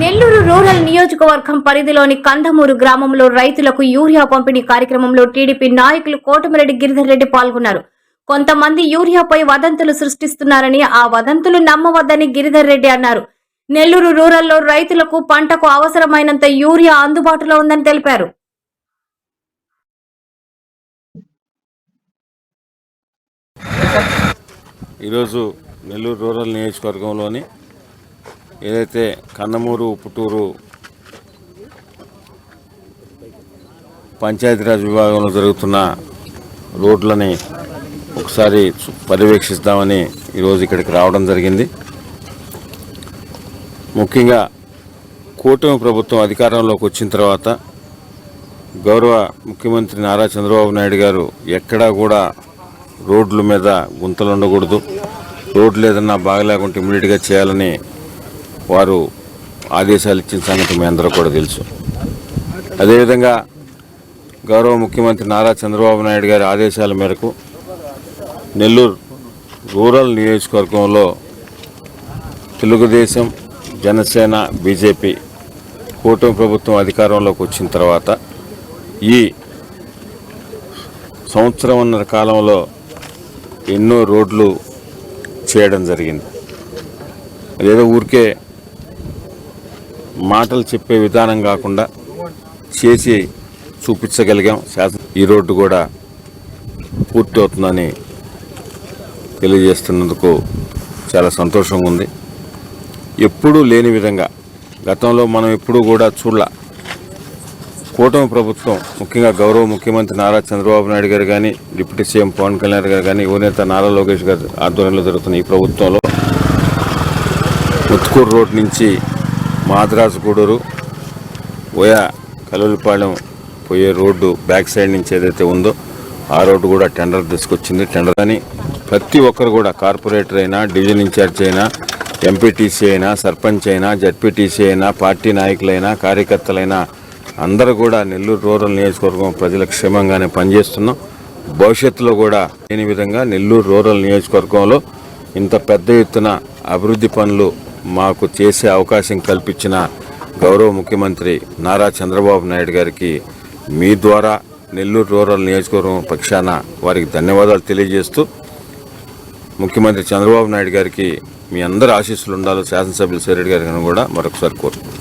Nellore rural నియోజకవర్గం పరిధిలోని కందమూరు గ్రామంలో రైతులకు యూరియా పంపిణీ కార్యక్రమంలో టీడీపీ నాయకులు కోటమిరెడ్డి గిరిధర్ రెడ్డి పాల్గొన్నారు. కొంతమంది యూరియాపై వదంతులు సృష్టిస్తున్నారని ఆ వదంతులు నమ్మవద్దని గిరిధర్ రెడ్డి అన్నారు. నెల్లూరు రూరల్లో రైతులకు పంటకు అవసరమైనంత యూరియా అందుబాటులో ఉందని తెలిపారు. ఈరోజు నెల్లూరు రూరల్ నియోజకవర్గంలోని ఏదైతే కన్నమూరు పుట్టూరు పంచాయతీరాజ్ విభాగంలో జరుగుతున్న రోడ్లని ఒకసారి పర్యవేక్షిస్తామని ఈరోజు ఇక్కడికి రావడం జరిగింది. ముఖ్యంగా కూటమి ప్రభుత్వం అధికారంలోకి వచ్చిన తర్వాత గౌరవ ముఖ్యమంత్రి నారా చంద్రబాబు నాయుడు గారు ఎక్కడా కూడా రోడ్ల మీద గుంతలు ఉండకూడదు. రోడ్లు ఏదన్నా బాగలేకుంటే ఇమీడియట్గా చేయాలని వారు ఆదేశాలు ఇచ్చిన సంగతి మీ అందరూ కూడా తెలుసు. అదేవిధంగా గౌరవ ముఖ్యమంత్రి నారా చంద్రబాబు నాయుడు గారి ఆదేశాల మేరకు నెల్లూరు రూరల్ నియోజకవర్గంలో తెలుగుదేశం జనసేన బీజేపీ కూటమి ప్రభుత్వం అధికారంలోకి వచ్చిన తర్వాత ఈ సంవత్సరంన్నర కాలంలో ఎన్నో రోడ్లు చేయడం జరిగింది. అదేదో ఊరికే మాటలు చెప్పే విధానం కాకుండా చేసి చూపించగలిగాం. శాసన ఈ రోడ్డు కూడా పూర్తి అవుతుందని తెలియజేస్తున్నందుకు చాలా సంతోషంగా ఉంది. ఎప్పుడూ లేని విధంగా గతంలో మనం ఎప్పుడూ కూడా చూడలే. కూటమి ప్రభుత్వం ముఖ్యంగా గౌరవ ముఖ్యమంత్రి నారా చంద్రబాబు నాయుడు గారు కానీ డిప్యూటీ సీఎం పవన్ కళ్యాణ్ గారు కానీ యువనేత నారా లోకేష్ గారి ఆధ్వర్యంలో జరుగుతున్న ఈ ప్రభుత్వంలో ముత్కూరు రోడ్ నుంచి మాద్రాసు గూడూరు ఓయా కలులపాలెం పోయే రోడ్డు బ్యాక్ సైడ్ నుంచి ఏదైతే ఉందో ఆ రోడ్డు కూడా టెండర్ తీసుకొచ్చింది. టెండర్ అని ప్రతి ఒక్కరు కూడా కార్పొరేటర్ అయినా డివిజన్ ఇన్ఛార్జ్ అయినా ఎంపీటీసీ అయినా సర్పంచ్ అయినా జడ్పీటీసీ అయినా పార్టీ నాయకులైనా కార్యకర్తలైనా అందరూ కూడా నెల్లూరు రూరల్ నియోజకవర్గం ప్రజల క్షేమంగానే పనిచేస్తున్నాం. భవిష్యత్తులో కూడా లేని విధంగా నెల్లూరు రూరల్ నియోజకవర్గంలో ఇంత పెద్ద ఎత్తున అభివృద్ధి పనులు మాకు చేసే అవకాశం కల్పించిన గౌరవ ముఖ్యమంత్రి నారా చంద్రబాబు నాయుడు గారికి మీ ద్వారా నెల్లూరు రూరల్ నియోజకవర్గం పక్షాన వారికి ధన్యవాదాలు తెలియజేస్తూ ముఖ్యమంత్రి చంద్రబాబు నాయుడు గారికి మీ అందరి ఆశీస్సులు ఉండాలో శాసనసభ్యులు సేరెడ్డి గారికి కూడా మరొకసారి కోరుతున్నాను